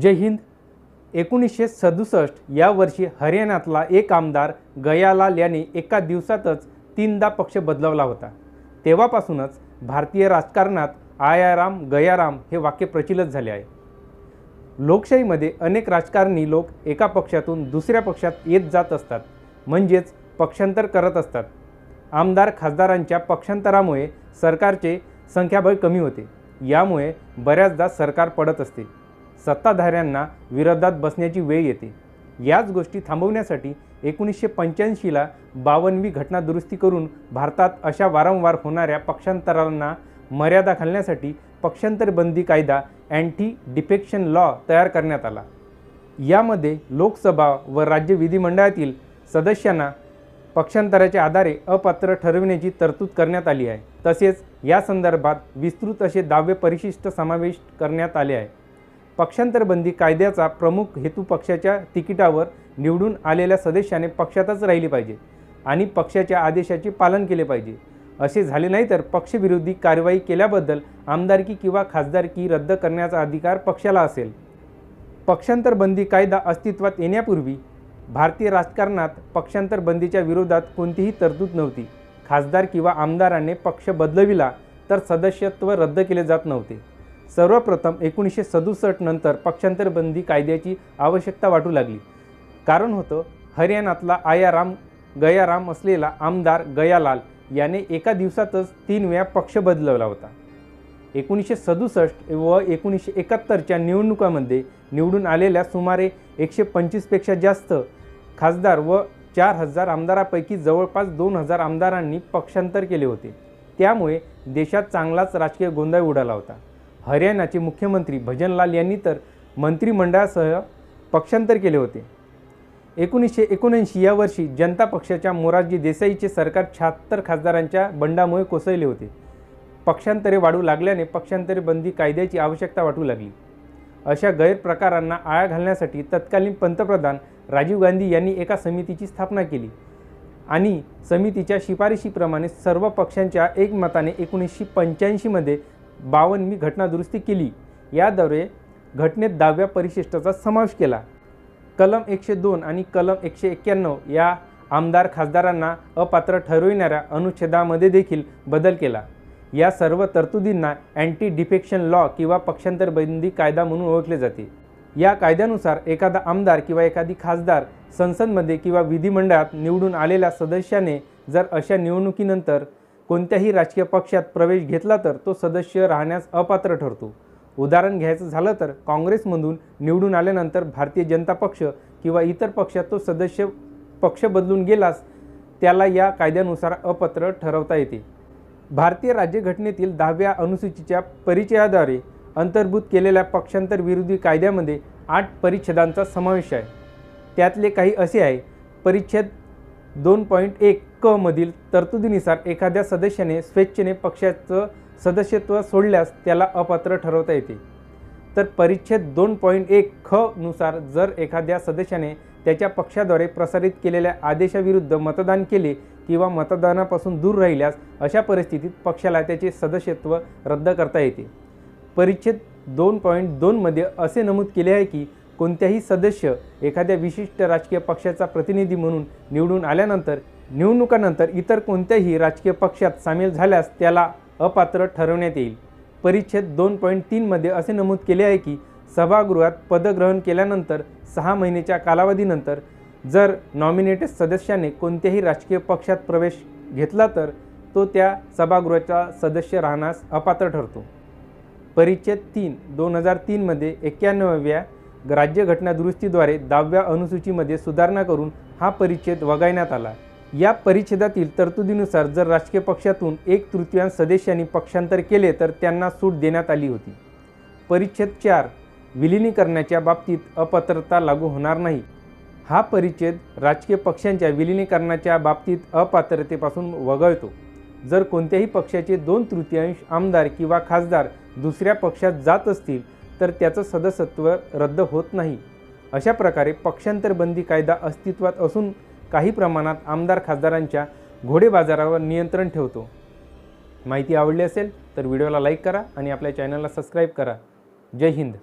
जय हिंद. एकोणीसशे सदुसष्ट या वर्षी हरियाणातला एक आमदार गयालाल याने एका दिवसातच तीनदा पक्ष बदलवला होता. तेव्हापासूनच भारतीय राजकारणात आयाराम गयाराम हे वाक्य प्रचलित झाले आहे. लोकशाहीमध्ये अनेक राजकारणी लोक एका पक्षातून दुसऱ्या पक्षात येत जात असतात म्हणजेच पक्षांतर करत असतात. आमदार खासदारांच्या पक्षांतरामुळे सरकारचे संख्याबळ कमी होते. यामुळे बऱ्याचदा सरकार पडत असते. सत्ताधाऱ्यांना विरोधात बसण्याची वेळ येते. याच गोष्टी थांबवण्यासाठी एकोणीसशे पंच्याऐंशीला बावनवी घटना दुरुस्ती करून भारतात अशा वारंवार होणाऱ्या पक्षांतरांना मर्यादा घालण्यासाठी पक्षांतरबंदी कायदा अँटी डिफेक्शन लॉ तयार करण्यात आला. यामध्ये लोकसभा व राज्य विधिमंडळातील सदस्यांना पक्षांतराच्या आधारे अपात्र ठरविण्याची तरतूद करण्यात आली आहे. तसेच या संदर्भात विस्तृत असे दावे परिशिष्ट समाविष्ट करण्यात आले आहे पक्षांतरबंदी कायद्याचा प्रमुख हेतू पक्षाच्या तिकिटावर निवडून आलेल्या सदस्याने पक्षातच राहिली पाहिजे आणि पक्षाच्या आदेशाचे पालन केले पाहिजे. असे झाले नाही तर पक्षविरोधी कारवाई केल्याबद्दल आमदारकी किंवा खासदारकी रद्द करण्याचा अधिकार पक्षाला असेल. पक्षांतरबंदी कायदा अस्तित्वात येण्यापूर्वी भारतीय राजकारणात पक्षांतरबंदीच्या विरोधात कोणतीही तरतूद नव्हती. खासदार किंवा आमदाराने पक्ष बदलविला तर सदस्यत्व रद्द केले जात नव्हते. सर्वप्रथम एकोणीसशे सदुसष्ट नंतर पक्षांतर बंदी कायद्याची आवश्यकता वाटू लागली. कारण होतं हरियाणातला आयाराम गयाराम असलेला आमदार गयालाल याने एका दिवसातच तीन वेळा पक्ष बदलवला होता. एकोणीसशे सदुसष्ट व एकोणीसशे एकाहत्तरच्या निवडणुकामध्ये निवडून आलेल्या सुमारे एकशे पंचवीसपेक्षा जास्त खासदार व चार हजार आमदारापैकी जवळपास दोन हजार आमदारांनी पक्षांतर केले होते. त्यामुळे देशात चांगलाच राजकीय गोंधळ उडाला होता. हरियाणाचे मुख्यमंत्री भजनलाल यांनी तर मंत्रिमंडळासह पक्षांतर केले होते. एकोणीसशे एकोणऐंशी या वर्षी जनता पक्षाच्या मोरारजी देसाईचे सरकार शहात्तर खासदारांच्या बंडामुळे कोसळले होते. पक्षांतरे वाढू लागल्याने पक्षांतरे बंदी कायद्याची आवश्यकता वाटू लागली. अशा गैरप्रकारांना आळा घालण्यासाठी तत्कालीन पंतप्रधान राजीव गांधी यांनी एका समितीची स्थापना केली आणि समितीच्या शिफारशीप्रमाणे सर्व पक्षांच्या एकमताने एकोणीसशे पंच्याऐंशीमध्ये बावन्न मी घटनादुरुस्ती केली. याद्वारे घटनेत दहाव्या परिशिष्टाचा समावेश केला. कलम एकशे दोन आणि कलम एकशे एक्क्याण्णव या आमदार खासदारांना अपात्र ठरविणाऱ्या अनुच्छेदामध्ये देखील बदल केला. या सर्व तरतुदींना अँटी डिफेक्शन लॉ किंवा पक्षांतर बंदी कायदा म्हणून ओळखले जाते. या कायद्यानुसार एखादा आमदार किंवा एखादी खासदार संसदमध्ये किंवा विधिमंडळात निवडून आलेल्या सदस्याने जर अशा निवडणुकीनंतर कोणत्याही राजकीय पक्षात प्रवेश घेतला तर तो सदस्य राहण्यास अपात्र ठरतो. उदाहरण घ्यायचं झालं तर काँग्रेसमधून निवडून आल्यानंतर भारतीय जनता पक्ष किंवा इतर पक्षात तो सदस्य पक्ष बदलून गेलास त्याला या कायद्यानुसार अपात्र ठरवता येते. भारतीय राज्यघटनेतील दहाव्या अनुसूचीच्या परिचयाद्वारे अंतर्भूत केलेल्या पक्षांतर विरोधी कायद्यामध्ये आठ परिच्छेदांचा समावेश आहे. त्यातले काही असे आहे. परिच्छेद दोन पॉईंट एक क मधील तरतुदीनुसार एखाद्या सदस्याने स्वेच्छेने पक्षाचं सदस्यत्व सोडल्यास त्याला अपात्र ठरवता येते. तर परिच्छेद दोन पॉईंट एक ख नुसार जर एखाद्या सदस्याने त्याच्या पक्षाद्वारे प्रसारित केलेल्या आदेशाविरुद्ध मतदान केले किंवा मतदानापासून दूर राहिल्यास अशा परिस्थितीत पक्षाला त्याचे सदस्यत्व रद्द करता येते. परिच्छेद दोन पॉईंट दोनमध्ये असे नमूद केले आहे की कोणत्याही सदस्य एखाद्या विशिष्ट राजकीय पक्षाचा प्रतिनिधी म्हणून निवडून आल्यानंतर निवडणुकानंतर इतर कोणत्याही राजकीय पक्षात सामील झाल्यास त्याला अपात्र ठरवण्यात येईल. परिच्छेद दोन पॉईंट तीनमध्ये असे नमूद केले आहे की सभागृहात पदग्रहण केल्यानंतर सहा महिन्याच्या कालावधीनंतर जर नॉमिनेटेड सदस्याने कोणत्याही राजकीय पक्षात प्रवेश घेतला तर तो त्या सभागृहाचा सदस्य राहण्यास अपात्र ठरतो. परिच्छेद तीन दोन हजार तीनमध्ये एक्क्याण्णव्या राज्यघटना दुरुस्तीद्वारे दहाव्या अनुसूचीमध्ये सुधारणा करून हा परिच्छेद वगळण्यात आला. या परिच्छेदातील तरतुदीनुसार जर राजकीय पक्षातून एक तृतीयांश सदस्यांनी पक्षांतर केले तर त्यांना सूट देण्यात आली होती. परिच्छेद चार विलिनीकरणाच्या बाबतीत अपात्रता लागू होणार नाही. हा परिच्छेद राजकीय पक्षांच्या विलिनीकरणाच्या बाबतीत अपात्रतेपासून वगळतो. जर कोणत्याही पक्षाचे दोन तृतीयांश आमदार किंवा खासदार दुसऱ्या पक्षात जात असतील तर त्याचं सदस्यत्व रद्द होत नाही. अशा प्रकारे पक्षांतर बंदी कायदा अस्तित्वात असून काही प्रमाणात आमदार खासदारांच्या घोडेबाजारावर नियंत्रण ठेवतो. माहिती आवडली असेल तर व्हिडिओला लाईक करा आणि आपल्या चॅनलला सबस्क्राईब करा. जय हिंद.